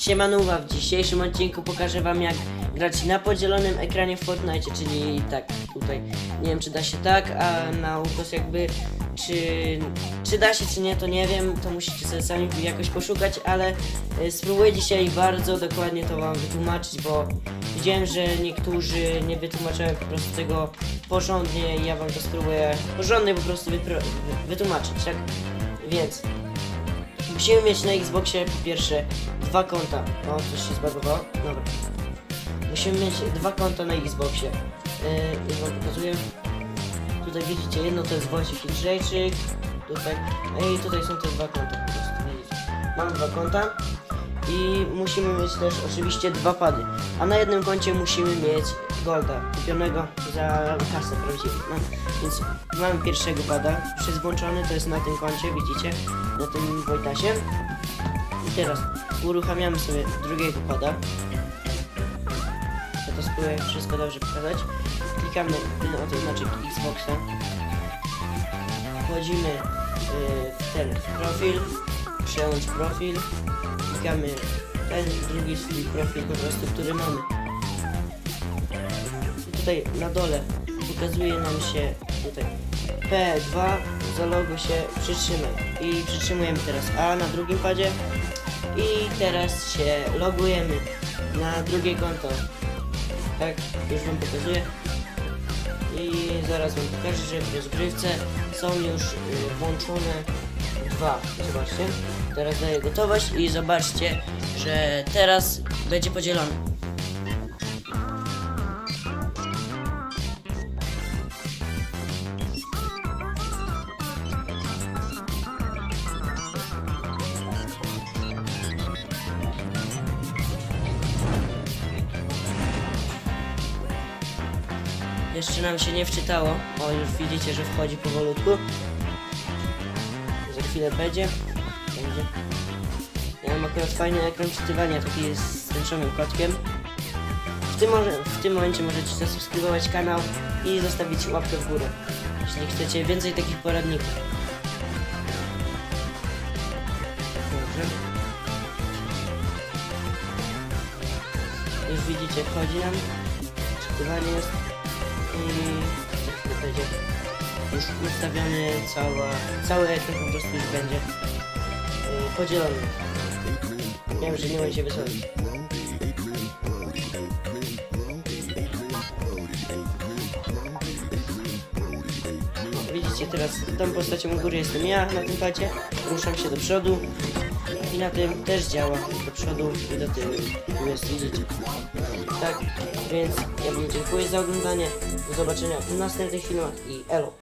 Siemanuwa, w dzisiejszym odcinku pokażę wam jak grać na podzielonym ekranie w Fortnite, czyli tak tutaj, nie wiem czy da się tak, a na ukos jakby, czy, czy da się czy nie to nie wiem, to musicie sobie sami jakoś poszukać, ale y, spróbuję dzisiaj bardzo dokładnie to wam wytłumaczyć, bo widziałem, że niektórzy nie wytłumaczają po prostu tego porządnie i ja wam to spróbuję porządnie po prostu wytłumaczyć, tak? Więc Musimy mieć na Xboxie po pierwsze dwa konta. O, coś się zbagowało? Dobra. Musimy mieć dwa konta na Xboxie. Yy, wam pokazuję. Tutaj widzicie, jedno to jest Wojciech Jędrzejczyk. Tutaj. No i tutaj są te dwa konta po prostu, widzicie. Mam dwa konta. I musimy mieć też oczywiście dwa pady. A na jednym koncie musimy mieć Golda, kupionego za kasę prawdziwą. No, więc mamy pierwszego pada, już to jest na tym koncie, widzicie, na tym Wojtasie. I teraz uruchamiamy sobie drugiego pada. Ja to spróbuję wszystko dobrze pokazać. Klikamy na oznaczek Xboxa. Wchodzimy yy, w ten profil, przełącz profil. Klikamy ten drugi swój profil po prostu, który mamy. I tutaj na dole pokazuje nam się tutaj P2 zaloguj się przytrzymaj i przytrzymujemy teraz A na drugim padzie i teraz się logujemy na drugie konto. Tak już wam pokazuję. I zaraz wam pokażę, że w rozgrywce są już y, włączone dwa. Zobaczcie. Teraz daję gotowość i zobaczcie, że teraz będzie podzielony Jeszcze nam się nie wczytało. O, już widzicie, że wchodzi powolutku. Za chwilę będzie. Będzie. Ja mam akurat fajny ekran czytywania, taki z tęczowym kotkiem. W tym, w tym momencie możecie zasubskrybować kanał i zostawić łapkę w górę, jeśli chcecie więcej takich poradników. Dobrze. Już widzicie, wchodzi nam. Czytywanie jest i chwilę będzie już ustawiony cała, cały ekran po prostu już będzie yy, podzielony. Wiem, że nie wysłać. No, widzicie teraz tą postacią u góry jestem ja na tym padzie, ruszam się do przodu i na tym też działa do przodu i do tyłu. Jest, widzicie. Tak, więc ja wam dziękuję za oglądanie. Do zobaczenia w następnych filmach i elo.